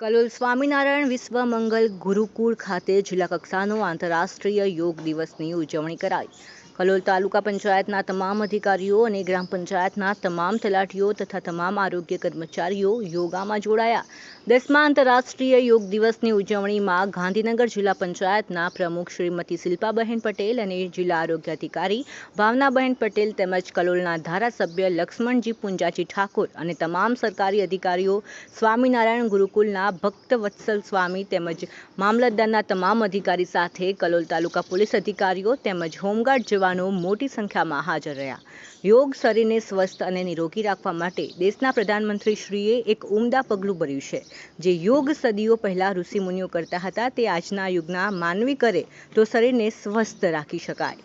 કલોલ સ્વામિનારાયણ વિશ્વ મંગલ ગુરુકુળ ખાતે જિલ્લા કક્ષાનો આંતરરાષ્ટ્રીય યોગ દિવસની ઉજવણી કરાઈ. કલોલ તાલુકા પંચાયતના તમામ અધિકારીઓ અને ગ્રામ પંચાયતના તમામ તલાટીઓ તથા તમામ આરોગ્ય કર્મચારીઓ યોગામાં જોડાયા. દસમા આંતરરાષ્ટ્રીય યોગ દિવસની ઉજવણીમાં ગાંધીનગર જિલ્લા પંચાયતના પ્રમુખ શ્રીમતી શિલ્પાબહેન પટેલ અને જિલ્લા આરોગ્ય અધિકારી ભાવનાબહેન પટેલ તેમજ કલોલના ધારાસભ્ય લક્ષ્મણજી પુંજાજી ઠાકોર અને તમામ સરકારી અધિકારીઓ સ્વામિનારાયણ ગુરુકુલના ભક્ત વત્સલ સ્વામી તેમજ મામલતદારના તમામ અધિકારી સાથે કલોલ તાલુકા પોલીસ અધિકારીઓ તેમજ હોમગાર્ડ જવાનો મોટી સંખ્યામાં હાજર રહ્યા. યોગ શરીરને સ્વસ્થ અને નિરોગી રાખવા માટે દેશના પ્રધાનમંત્રીશ્રીએ એક ઉમદા પગલું ભર્યું છે. જે યોગ સદીઓ પહેલા ઋષિમુનિઓ કરતા હતા, તે આજના યુગના માનવી કરે તો શરીરને સ્વસ્થ રાખી શકાય.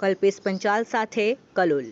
કલ્પેશ પંચાલ સાથે કલોલ.